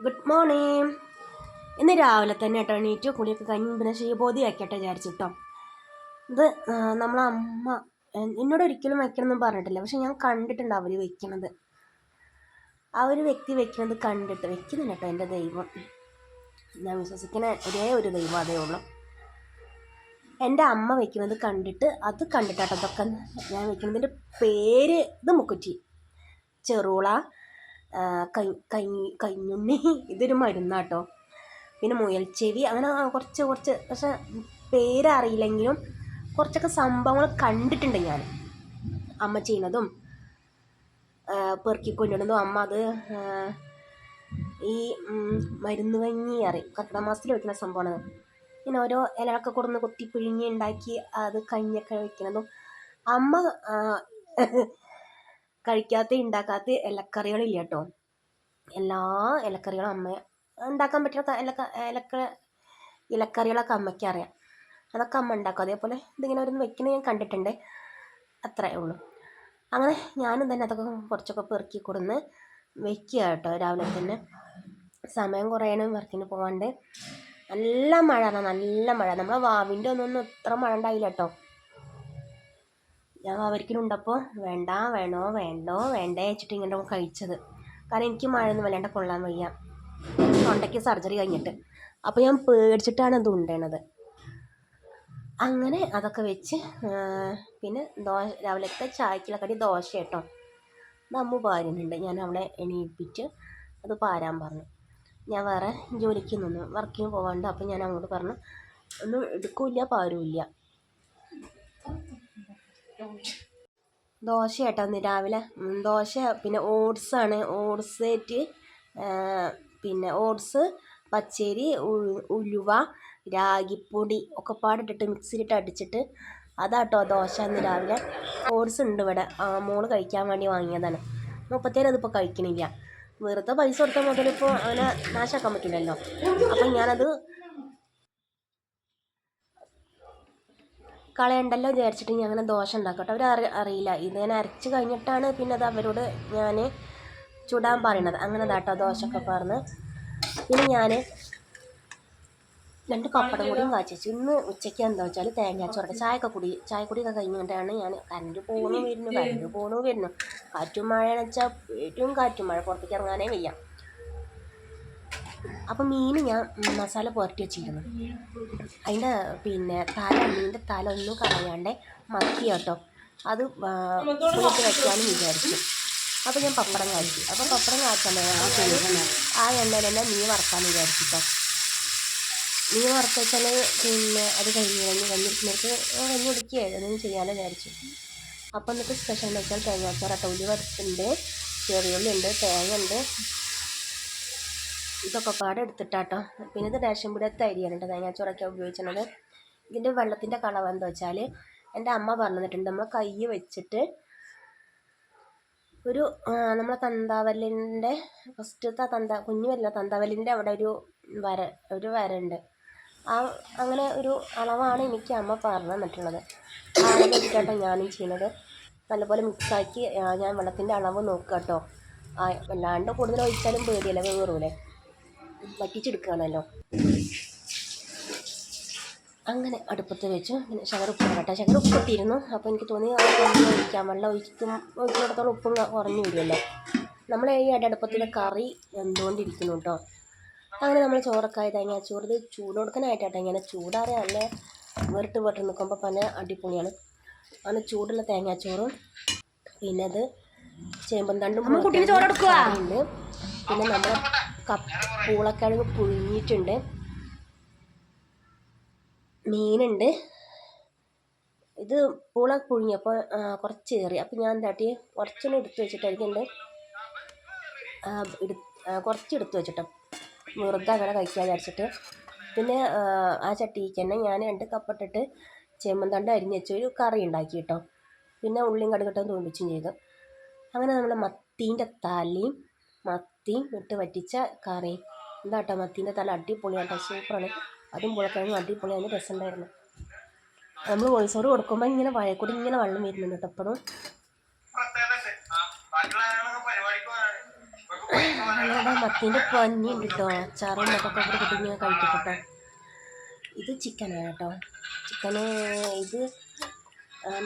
Good morning ഇന്ന് രാവിലെ തന്നെ കേട്ടോ എണീറ്റ് കുളിയൊക്കെ കഴിഞ്ഞ് പിന്നെ ശീബോധി വയ്ക്കട്ടെ വിചാരിച്ചിട്ടോ ഇത് ആ, നമ്മളെ അമ്മ എന്നോട് ഒരിക്കലും വെക്കണമെന്ന് പറഞ്ഞിട്ടില്ല. പക്ഷെ ഞാൻ കണ്ടിട്ടുണ്ട് അവർ വെക്കണത്. ആ ഒരു വ്യക്തി വെക്കണത് കണ്ടിട്ട് വെക്കുന്നില്ല കേട്ടോ എന്റെ ദൈവം. ഞാൻ വിശ്വസിക്കുന്ന ഒരേ ഒരു ദൈവം അതേ ഉള്ളൂ. എന്റെ അമ്മ വെക്കുന്നത് കണ്ടിട്ട് അത് കണ്ടിട്ടാട്ടോ അതൊക്കെ ഞാൻ വെക്കുന്നതിന്റെ പേര് ഇത് മുക്കുറ്റി. ചെറുള കൈഞ്ഞുണ്ണി. ഇതൊരു മരുന്നാട്ടോ. പിന്നെ മുയൽച്ചെവി അങ്ങനെ കുറച്ച് കുറച്ച്. പക്ഷെ പേരറിയില്ലെങ്കിലും കുറച്ചൊക്കെ സംഭവങ്ങൾ കണ്ടിട്ടുണ്ട് ഞാൻ. അമ്മ ചെയ്യുന്നതും പെറുക്കിക്കൊണ്ടിടുന്നതും പെറുക്കി അമ്മ അത് ഈ മരുന്ന് കഞ്ഞി അറിയും. കർക്കിടക മാസത്തിൽ വെക്കുന്ന സംഭവമാണ് പിന്നെ ഓരോ ഇലകളൊക്കെ കൊടുന്ന് കുത്തി പിഴിഞ്ഞ് ഉണ്ടാക്കി അത് കഞ്ഞൊക്കെ വയ്ക്കുന്നതും അമ്മ കഴിക്കാത്ത ഉണ്ടാക്കാത്ത ഇലക്കറികളില്ല കേട്ടോ എല്ലാ ഇലക്കറികളും അമ്മ ഉണ്ടാക്കാൻ പറ്റുന്ന ഇലക്ക ഇലക്ക ഇലക്കറികളൊക്കെ അമ്മയ്ക്ക് അറിയാം. അതൊക്കെ അമ്മ ഉണ്ടാക്കും അതേപോലെ ഇതിങ്ങനെ ഒരു വെക്കുന്നത് ഞാൻ കണ്ടിട്ടുണ്ട്. അത്രയേ ഉള്ളൂ. അങ്ങനെ ഞാനും തന്നെ അതൊക്കെ കുറച്ചൊക്കെ പെറുക്കി കൊടുന്ന് വെക്കുക കേട്ടോ രാവിലെ തന്നെ. സമയം കുറേയാണ് വർക്കിന് പോകാണ്ട് നല്ല മഴ നല്ല മഴ. നമ്മളെ വാവിന്റെ ഒന്നും ഇത്ര മഴ ഉണ്ടായില്ല കേട്ടോ. ഞാൻ വാവരിക്കലുണ്ടപ്പോൾ വേണ്ട വേണോ വേണ്ടോ വേണ്ടേ വെച്ചിട്ട് ഇങ്ങനെ കഴിച്ചത്. കാരണം എനിക്ക് മഴയൊന്നും വല്ലാണ്ട് കൊള്ളാൻ വയ്യ. തൊണ്ടയ്ക്ക് സർജറി കഴിഞ്ഞിട്ട്. അപ്പോൾ ഞാൻ പേടിച്ചിട്ടാണ് അത് ഉണ്ടേണത്. അങ്ങനെ അതൊക്കെ വെച്ച് പിന്നെ ദോശ രാവിലത്തെ ചായക്കുള്ള കടി ദോശ കേട്ടോ അമ്മ പാരുന്നുണ്ട്. ഞാൻ അവളെ എണീപ്പിച്ച് അത് പാരാൻ പറഞ്ഞു. ഞാൻ വേറെ ജോലിക്ക് നിന്നു. വർക്കിന് പോകാണ്ട് അപ്പോൾ ഞാൻ അങ്ങോട്ട് പറഞ്ഞു ഒന്നും എടുക്കില്ല പാരുമില്ല ദോശ കേട്ടോ ഇന്ന് രാവിലെ. ദോശ പിന്നെ ഓട്സ് ആണ്. ഓട്സ് ആയിട്ട് പിന്നെ ഓട്സ് പച്ചരി ഉലുവ രാഗിപ്പൊടി ഒക്കെ പാടിട്ടിട്ട് മിക്സിയിലിട്ട് അടിച്ചിട്ട് അതാട്ടോ ദോശ ഇന്ന് രാവിലെ. ഓട്സ് ഉണ്ട് ഇവിടെ. മോൾ കഴിക്കാൻ വേണ്ടി വാങ്ങിയതാണ്. മുപ്പത്തേരം അതിപ്പോൾ കഴിക്കണില്ല. വെറുതെ പൈസ കൊടുത്ത മുതലിപ്പോൾ അവനെ നാശാക്കാൻ പറ്റില്ലല്ലോ. അപ്പം ഞാനത് കളയണ്ടല്ലോ വിചാരിച്ചിട്ട് ഞാൻ അങ്ങനെ ദോശ ഉണ്ടാക്കട്ടെ. അവർ അറിയില്ല. ഇത് ഞാൻ അരച്ച് കഴിഞ്ഞിട്ടാണ് പിന്നെ അത് അവരോട് ഞാൻ ചുടാൻ പറയണത്. അങ്ങനെ ദാട്ടോ ദോശയൊക്കെ പറഞ്ഞ് പിന്നെ ഞാൻ രണ്ട് പപ്പടം കൂടിയും കാച്ചു ഇന്ന് ഉച്ചയ്ക്ക് എന്താ വെച്ചാൽ തേങ്ങ ചോറൊക്കെ. ചായയൊക്കെ കുടി ചായക്കുടിയൊക്കെ കഴിഞ്ഞിട്ടാണ് ഞാൻ കരണ്ട് പോകണു വരുന്നു കരണ്ട് പോകണു വരുന്നു. കാറ്റും മഴയെന്ന് വെച്ചാൽ ഏറ്റവും കാറ്റും മഴ. പുറത്തേക്ക് ഇറങ്ങാനേ വയ്യ. അപ്പം മീൻ ഞാൻ മസാല പുരട്ടി വെച്ചിരുന്നു അതിന്റെ പിന്നെ തല മീനിന്റെ തല ഒന്നും കളയാണ്ട് മത്തി കേട്ടോ. അത് പുളിയിട്ട് വെക്കാനും വിചാരിച്ചു. അപ്പോൾ ഞാൻ പപ്പടം കാച്ചി. അപ്പോൾ പപ്പടം കാച്ചാൻ ആ എണ്ണയിൽ തന്നെ മീൻ വറക്കാൻ വിചാരിച്ചു കേട്ടോ മീൻ വറുത്തച്ചാൽ പിന്നെ അത് കഴിഞ്ഞ് കഴിഞ്ഞ് കഴിഞ്ഞിട്ട് കഴിഞ്ഞ് കുടിക്കുക എന്തെങ്കിലും ചെയ്യാനോ വിചാരിച്ചു. അപ്പോൾ എന്നിട്ട് സ്പെഷ്യൽ എന്ന് വെച്ചാൽ തേങ്ങാച്ചോറ് കേട്ടോ ഉള്ളി വറുത്തുണ്ട് ചെറിയുള്ളി ഉണ്ട് തേങ്ങ ഉണ്ട് ഇതൊക്കെ പാടെ എടുത്തിട്ടാട്ടോ പിന്നെ ഇത് റേഷൻ പിടിയത്തെ അരിയാണ് കേട്ടോ തേങ്ങാച്ചോറൊക്കെ ഉപയോഗിച്ചത് ഇതിന്റെ വെള്ളത്തിന്റെ കളവ് എന്താ വെച്ചാൽ എന്റെ അമ്മ പറഞ്ഞിട്ടുണ്ട്. നമ്മൾ കൈ വെച്ചിട്ട് ഒരു നമ്മളെ തന്താവല്ലിന്റെ ഫസ്റ്റത്തെ തന്ത കുഞ്ഞു വരില്ല തന്താവല്ലിന്റെ അവിടെ ഒരു വര ഒരു വരണ്ട് ആ അങ്ങനെ ഒരു അളവാണ് എനിക്ക് അമ്മ പറഞ്ഞു തന്നിട്ടുള്ളത്. ആ അളവ് വെച്ചിട്ടാട്ടോ ഞാനും ചെയ്യുന്നത് നല്ലപോലെ മിക്സാക്കി ഞാൻ വെള്ളത്തിന്റെ അളവ് നോക്കുക കേട്ടോ വല്ലാണ്ട് കൂടുതൽ ഒഴിച്ചാലും പേടിയല്ല വേറൂലേ വറ്റിച്ചെടുക്കുകയാണല്ലോ. അങ്ങനെ അടുപ്പത്ത് വെച്ചു. പിന്നെ ശകർ ഉപ്പ് കേട്ടോ ശകർ ഉപ്പ് ഇട്ടിരുന്നു അപ്പോൾ എനിക്ക് തോന്നി ഒഴിക്കാം. വെള്ളം ഒഴിക്കും. ഒഴിക്കുന്നിടത്തോളം ഉപ്പും കുറഞ്ഞു വരുമല്ലോ. നമ്മൾ ഈ അടുപ്പത്തിൽ കറി വെന്തുകൊണ്ടിരിക്കുന്നു കേട്ടോ. അങ്ങനെ നമ്മൾ ചോറൊക്കെ തേങ്ങ ചോറ് ഇത് ചൂട് കൊടുക്കാനായിട്ടോ ഇങ്ങനെ ചൂടാറിയാൽ നല്ല വെറുട്ട് വെട്ട് നിൽക്കുമ്പോൾ പല അടിപൊളിയാണ്. അങ്ങനെ ചൂടുള്ള തേങ്ങാച്ചോറും പിന്നെ അത് ചേമ്പൻ തണ്ടും കുട്ടീന് ചോറെടുക്കുക പിന്നെ നമ്മൾ കപ്പ പൂളക്കിഴങ്ങ് പുഴുങ്ങിയിട്ടുണ്ട്. മീനുണ്ട്. ഇത് പൂള പുഴുങ്ങിയപ്പോൾ കുറച്ച് കയറി. അപ്പോൾ ഞാൻ എന്താട്ടി കുറച്ചൊന്നും എടുത്ത് വെച്ചിട്ടായിരിക്കുന്നുണ്ട് എടു കുറച്ച് എടുത്ത് വെച്ചിട്ടോ വെറുതെ അങ്ങനെ കഴിക്കാൻ വിചാരിച്ചിട്ട്. പിന്നെ ആ, ചട്ടിക്ക് തന്നെ ഞാൻ രണ്ട് കപ്പിട്ടിട്ട് ചേമ്പന്തണ്ട് അരിഞ്ഞ് വെച്ച് ഒരു കറി ഉണ്ടാക്കി കേട്ടോ. പിന്നെ ഉള്ളിയും കടുകട്ടും തോന്നിച്ചും ചെയ്തു. അങ്ങനെ നമ്മൾ മത്തീന്റെ തലയും മത്തിയും ഇട്ട് വറ്റിച്ച കറി. എന്താട്ടോ മത്തീന്റെ തല അടിപൊളിയാട്ടോ. സൂപ്പറാണ്. അതും പുളക്കിഴങ്ങും അടിപൊളിയാണ് രസമുണ്ടായിരുന്നു. നമ്മൾ ഓവർ കൊടുക്കുമ്പോൾ ഇങ്ങനെ വഴക്കൂടി ഇങ്ങനെ വെള്ളം വരുന്നുണ്ട് കേട്ടോ എപ്പോഴും ഞങ്ങളുടെ മത്തീന്റെ പഞ്ഞി ഉണ്ട് കേട്ടോ. അച്ചാറും മുട്ടൊക്കെ കൂടി കിട്ടി ഞാൻ കഴിക്കട്ടെ കേട്ടോ ഇത് ചിക്കനാണ് കേട്ടോ. ചിക്കന് ഇത്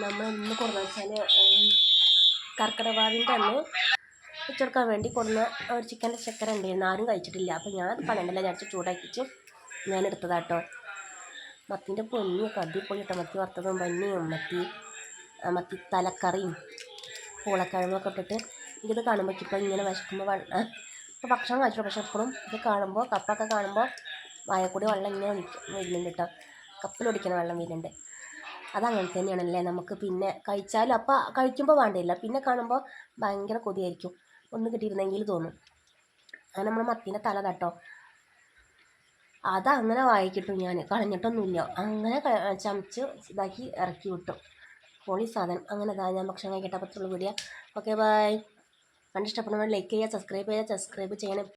നമ്മൾ ഇന്ന് കൊടുന്നു വെച്ചാൽ കർക്കിടവാവിന്റെ അന്ന് വെച്ചെടുക്കാൻ വേണ്ടി കൊടുന്ന ഒരു ചിക്കന്റെ ചക്കര ഉണ്ടായിരുന്നു. ആരും കഴിച്ചിട്ടില്ല. അപ്പോൾ ഞാൻ അത് ഞാൻ ചൂടാക്കിച്ച് ഞാൻ എടുത്തതാട്ടോ മത്തിന്റെ പൊന്നിയൊക്കെ അടിപൊളി കേട്ടോ മത്തി വറുത്തതും പന്നിയും മത്തി മത്തി തലക്കറിയും പൂളക്കിഴങ്ങൊക്കെ ഇട്ടിട്ട് എനിക്കിത് കാണുമ്പോൾ ഇപ്പം ഇങ്ങനെ വിശക്കുമ്പോൾ വെള്ളം ഇപ്പോൾ ഭക്ഷണം കഴിച്ചിട്ട് പക്ഷെ എപ്പോഴും ഇത് കാണുമ്പോൾ കപ്പൊക്കെ കാണുമ്പോൾ വായക്കൂടി വെള്ളം ഇങ്ങനെ വരുന്നുണ്ട് കേട്ടോ കപ്പിലൊടിക്കുന്ന വെള്ളം വരുന്നുണ്ട്. അതങ്ങനെ തന്നെയാണല്ലേ. നമുക്ക് പിന്നെ കഴിച്ചാലും അപ്പം കഴിക്കുമ്പോൾ വേണ്ടിയില്ല പിന്നെ കാണുമ്പോൾ ഭയങ്കര കൊതിയായിരിക്കും. ഒന്ന് കിട്ടിയിരുന്നെങ്കിൽ തോന്നും. അങ്ങനെ നമ്മൾ മത്തീന്റെ തല തട്ടോ. അതങ്ങനെ വായിക്കിട്ടു ഞാൻ കളഞ്ഞിട്ടൊന്നുമില്ല. അങ്ങനെ ചമച്ച് ഇതാക്കി ഇറക്കി വിട്ടു. പൊളി സാധനം. അങ്ങനെ ഇതാ ഞാൻ ഭക്ഷണം കഴിക്കട്ടെ. പത്തുള്ള വീഡിയോ. ഓക്കെ ബൈ കണ്ടിഷ്ടപ്പെടുന്നവർ ലൈക്ക് ചെയ്യുക സബ്സ്ക്രൈബ് ചെയ്യുക സബ്സ്ക്രൈബ് ചെയ്യണം.